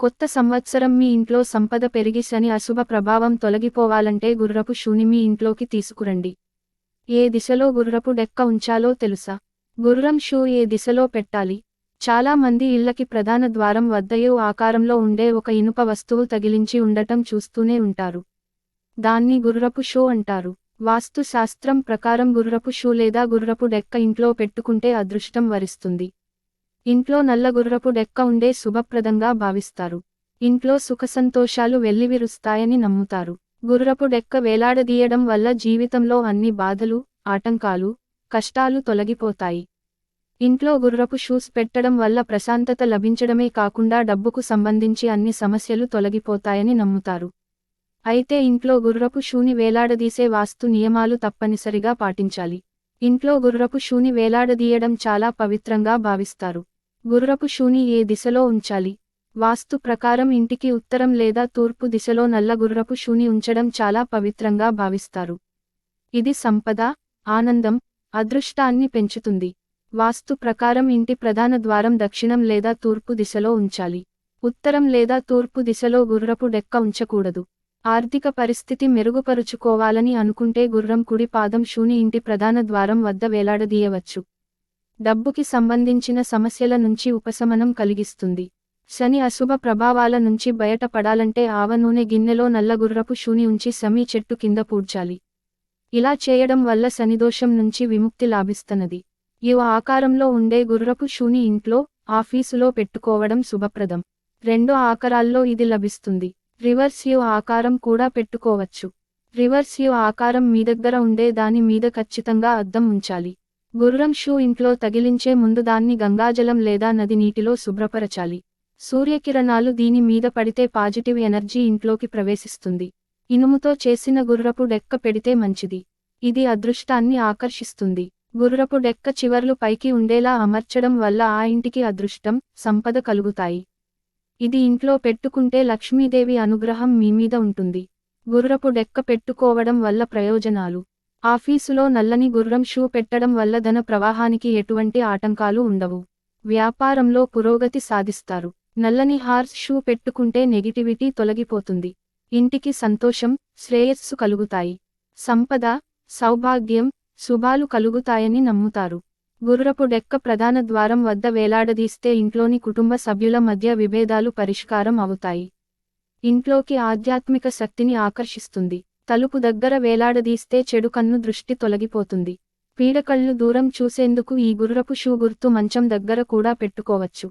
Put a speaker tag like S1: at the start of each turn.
S1: కొత్త సంవత్సరం మీ ఇంట్లో సంపద పెరిగి శని అశుభ ప్రభావం తొలగిపోవాలంటే గుర్రపు షూని మీ ఇంట్లోకి తీసుకురండి. ఏ దిశలో గుర్రపు డెక్క ఉంచాలో తెలుసా? గుర్రం షూ ఏ దిశలో పెట్టాలి? చాలా మంది ఇళ్ళకి ప్రధాన ద్వారం వద్దయో ఆకారంలో ఉండే ఒక ఇనుప వస్తువు తగిలించి ఉండటం చూస్తూనే ఉంటారు. దాన్ని గుర్రపు షూ అంటారు. వాస్తు శాస్త్రం ప్రకారం గుర్రపు షూ లేదా గుర్రపు డెక్క ఇంట్లో పెట్టుకుంటే అదృష్టం వరిస్తుంది. ఇంట్లో నల్ల గుర్రపు డెక్క ఉండే శుభప్రదంగా భావిస్తారు. ఇంట్లో సుఖసంతోషాలు వెల్లివిరుస్తాయని నమ్ముతారు. గుర్రపు డెక్క వేలాడదీయడం వల్ల జీవితంలో అన్ని బాధలు ఆటంకాలు కష్టాలు తొలగిపోతాయి. ఇంట్లో గుర్రపు షూస్ పెట్టడం వల్ల ప్రశాంతత లభించడమే కాకుండా డబ్బుకు సంబంధించి అన్ని సమస్యలు తొలగిపోతాయని నమ్ముతారు. అయితే ఇంట్లో గుర్రపు షూని వేలాడదీసే వాస్తు నియమాలు తప్పనిసరిగా పాటించాలి. ఇంట్లో గుర్రపు షూని వేలాడదీయడం చాలా పవిత్రంగా భావిస్తారు. గుర్రపు షూని ఏ దిశలో ఉంచాలి? వాస్తు ప్రకారం ఇంటికి ఉత్తరం లేదా తూర్పు దిశలో నల్ల గుర్రపు షూని ఉంచడం చాలా పవిత్రంగా భావిస్తారు. ఇది సంపద ఆనందం అదృష్టాన్ని పెంచుతుంది. వాస్తు ప్రకారం ఇంటి ప్రధాన ద్వారం దక్షిణం లేదా తూర్పు దిశలో ఉంచాలి. ఉత్తరం లేదా తూర్పు దిశలో గుర్రపు డెక్క ఉంచకూడదు. ఆర్థిక పరిస్థితి మెరుగుపరుచుకోవాలని అనుకుంటే గుర్రం కుడి పాదం షూని ఇంటి ప్రధాన ద్వారం వద్ద వేలాడదీయవచ్చు. డబ్బుకి సంబంధించిన సమస్యల నుంచి ఉపశమనం కలిగిస్తుంది. శని అశుభ ప్రభావాల నుంచి బయటపడాలంటే ఆవ నూనె గిన్నెలో నల్ల గుర్రపు షూని ఉంచి శమీ చెట్టు కింద పూడ్చాలి. ఇలా చేయడం వల్ల శనిదోషం నుంచి విముక్తి లాభిస్తున్నది. యువ ఆకారంలో ఉండే గుర్రపు షూని ఇంట్లో ఆఫీసులో పెట్టుకోవడం శుభప్రదం. రెండో ఆకారాల్లో ఇది లభిస్తుంది. రివర్స్ యు ఆకారం కూడా పెట్టుకోవచ్చు. రివర్స్ యు ఆకారం మీ దగ్గర ఉండే దాని మీద ఖచ్చితంగా అద్దం ఉంచాలి. గుర్రం షూ ఇంట్లో తగిలించే ముందు దాన్ని గంగాజలం లేదా నది నీటిలో శుభ్రపరచాలి. సూర్యకిరణాలు దీని మీద పడితే పాజిటివ్ ఎనర్జీ ఇంట్లోకి ప్రవేశిస్తుంది. ఇనుముతో చేసిన గుర్రపు డెక్క పెడితే మంచిది. ఇది అదృష్టాన్ని ఆకర్షిస్తుంది. గుర్రపు డెక్క చివర్లు పైకి ఉండేలా అమర్చడం వల్ల ఆ ఇంటికి అదృష్టం సంపద కలుగుతాయి. ఇది ఇంట్లో పెట్టుకుంటే లక్ష్మీదేవి అనుగ్రహం మీ మీద ఉంటుంది. గుర్రపు డెక్క పెట్టుకోవడం వల్ల ప్రయోజనాలు. ఆఫీసులో నల్లని గుర్రం షూ పెట్టడం వల్ల ధన ప్రవాహానికి ఎటువంటి ఆటంకాలు ఉండవు. వ్యాపారంలో పురోగతి సాధిస్తారు. నల్లని హార్స్ షూ పెట్టుకుంటే నెగిటివిటీ తొలగిపోతుంది. ఇంటికి సంతోషం శ్రేయస్సు కలుగుతాయి. సంపద సౌభాగ్యం శుభాలు కలుగుతాయని నమ్ముతారు. గుర్రపు డెక్క ప్రధాన ద్వారం వద్ద వేలాడదీస్తే ఇంట్లోని కుటుంబ సభ్యుల మధ్య విభేదాలు పరిష్కారం అవుతాయి. ఇంట్లోకి ఆధ్యాత్మిక శక్తిని ఆకర్షిస్తుంది. తలుపు దగ్గర వేలాడదీస్తే చెడు కన్ను దృష్టి తొలగిపోతుంది. పీడకళ్ళు దూరం చూసేందుకు ఈ గుర్రపు షూ గుర్తు మంచం దగ్గర కూడా పెట్టుకోవచ్చు.